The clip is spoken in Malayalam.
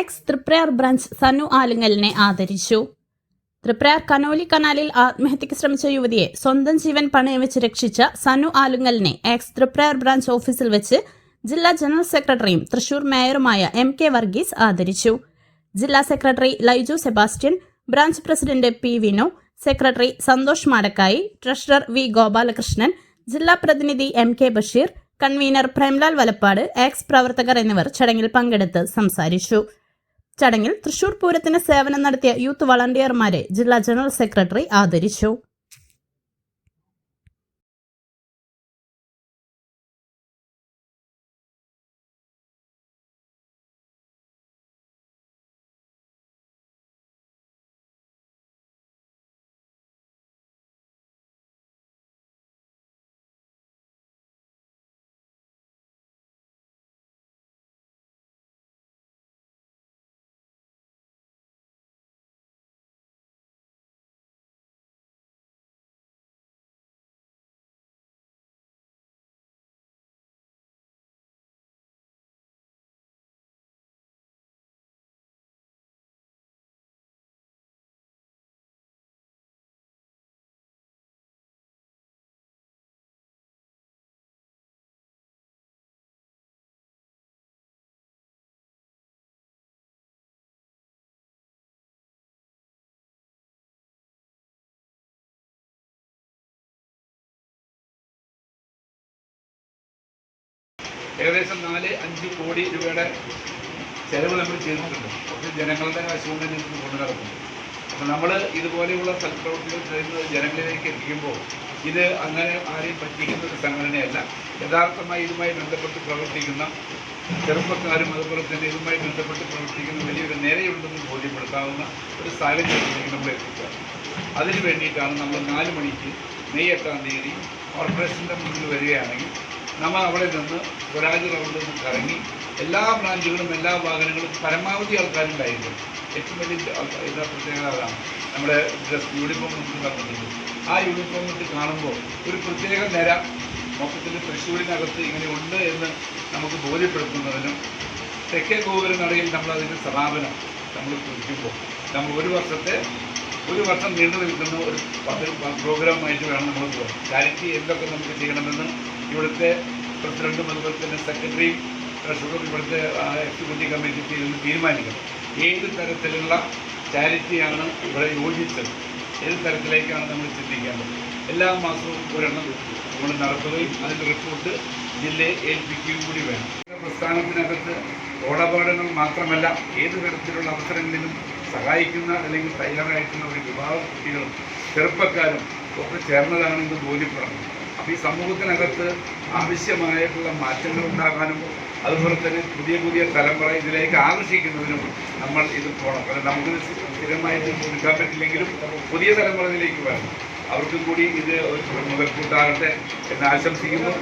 എക്സ് തൃപ്രയാർ ബ്രാഞ്ച് സനു ആലുങ്ങലിനെ ആദരിച്ചു. തൃപ്രയാർ കനോലി കനാലിൽ ആത്മഹത്യക്ക് ശ്രമിച്ച യുവതിയെ സ്വന്തം ജീവൻ പണയം വെച്ച് രക്ഷിച്ച സനു ആലുങ്ങലിനെ എക്സ് തൃപ്രയാർ ബ്രാഞ്ച് ഓഫീസിൽ വെച്ച് ജില്ലാ ജനറൽ സെക്രട്ടറിയും തൃശൂർ മേയറുമായ എം കെ വർഗീസ് ആദരിച്ചു. ജില്ലാ secretary Laiju Sebastian branch president P Vinu secretary Santhosh Madakkayi treasurer V Gopalakrishnan ജില്ലാ പ്രതിനിധി M K Basheer convener Premlal Valappad ex പ്രവർത്തകർ എന്നിവർ ചടങ്ങിൽ പങ്കെടുത്ത് സംസാരിച്ചു. ചടങ്ങിൽ തൃശൂർ പൂരത്തിന് സേവനം നടത്തിയ യൂത്ത് വളണ്ടിയർമാരെ ജില്ലാ ജനറൽ സെക്രട്ടറി ആദരിച്ചു ഏകദേശം നാല് അഞ്ച് കോടി രൂപയുടെ ചെലവ് നമ്മൾ ചെയ്തിട്ടുണ്ട്. പക്ഷേ ജനങ്ങളുടെ വശവും നിന്ന് കൊണ്ടു നടക്കുന്നു അപ്പോൾ നമ്മൾ ഇതുപോലെയുള്ള സൽപ്രവൃത്തികൾ ചെയ്യുന്നത് ജനങ്ങളിലേക്ക് എത്തിക്കുമ്പോൾ ഇത് അങ്ങനെ ആരെയും പറ്റിക്കുന്ന ഒരു സംഘടനയല്ല. യഥാർത്ഥമായി ഇതുമായി ബന്ധപ്പെട്ട് പ്രവർത്തിക്കുന്ന ചെറുപ്പക്കാരും അതുപോലെ തന്നെ ഇതുമായി ബന്ധപ്പെട്ട് പ്രവർത്തിക്കുന്ന വലിയൊരു നേരെയുണ്ടെന്ന് ബോധ്യപ്പെടുത്താവുന്ന ഒരു സാഹചര്യത്തിലേക്ക് നമ്മൾ എത്തിക്കുക. അതിന് വേണ്ടിയിട്ടാണ് നമ്മൾ നാല് മണിക്ക് മെയ് എട്ടാം തീയതി കോർപ്പറേഷന്റെ മുന്നിൽ വരികയാണെങ്കിൽ നമ്മൾ അവിടെ നിന്ന് സ്വരാജ് റൗണ്ടിൽ നിന്ന് കറങ്ങി എല്ലാ ബ്രാഞ്ചുകളും എല്ലാ വാഹനങ്ങളും പരമാവധി ആൾക്കാരുണ്ടായിരുന്നു. ഏറ്റവും വലിയ ആൾക്കാർ ഇതാ പ്രത്യേകത അതാണ്. നമ്മുടെ ഡ്രസ് യൂണിഫോം നമുക്ക് തന്നിട്ടുണ്ട് ആ യൂണിഫോം ഇട്ട് കാണുമ്പോൾ ഒരു പ്രത്യേക നിര മൊത്തത്തിൽ തൃശ്ശൂരിനകത്ത് ഇങ്ങനെ ഉണ്ട് എന്ന് നമുക്ക് ബോധ്യപ്പെടുത്തുന്നതിനും തെക്കേ ഗോപുരനടയിൽ നമ്മൾ അതിന്റെ സമാപനം നമ്മൾ കുറിക്കുമ്പോൾ നമ്മൾ ഒരു വർഷത്തെ ഒരു വർഷം നീണ്ടു നിൽക്കുന്ന ഒരു പ്രോഗ്രാമായിട്ട് വേണം നമ്മൾ ചാരിറ്റി എന്തൊക്കെ നമുക്ക് ചെയ്യണമെന്ന് ഇവിടുത്തെ പ്രസിഡന്റും അതുപോലെ തന്നെ സെക്രട്ടറിയും ട്രഷറും ഇവിടുത്തെ എക്സിക്യൂട്ടീവ് കമ്മിറ്റി ഇരുന്ന് തീരുമാനിക്കണം. ഏത് തരത്തിലുള്ള ചാരിറ്റിയാണ് ഇവിടെ യോജിച്ചത്? ഏത് തരത്തിലേക്കാണ് നമ്മൾ ചിന്തിക്കേണ്ടത്? എല്ലാ മാസവും ഒരെണ്ണം നമ്മൾ നടത്തുകയും അതിന്റെ റിപ്പോർട്ട് ജില്ലയെ ഏൽപ്പിക്കുകയും കൂടി വേണം. പ്രസ്ഥാനത്തിനകത്ത് ഓടപാടുകൾ മാത്രമല്ല ഏത് തരത്തിലുള്ള അവസരങ്ങളിലും സഹായിക്കുന്ന അല്ലെങ്കിൽ തയ്യാറായിട്ടുള്ള ഒരു വിഭാഗം കുട്ടികളും ചെറുപ്പക്കാരും ഒക്കെ ചേർന്നതാണെന്ന് ബോധ്യപ്പെടണം. ഈ സമൂഹത്തിനകത്ത് ആവശ്യമായിട്ടുള്ള മാറ്റങ്ങൾ ഉണ്ടാകാനും അതുപോലെ തന്നെ പുതിയ പുതിയ തലമുറ ഇതിലേക്ക് ആകർഷിക്കുന്നതിനും നമ്മൾ ഇത് പോകണം. കാരണം നമുക്ക് സ്ഥിരമായിട്ട് എടുക്കാൻ പറ്റില്ലെങ്കിലും പുതിയ തലമുറ ഇതിലേക്ക് വരണം. അവർക്കും കൂടി ഇത് ഒരു മുതൽക്കൂട്ടാകട്ടെ എന്ന് ആശംസിക്കുന്നു.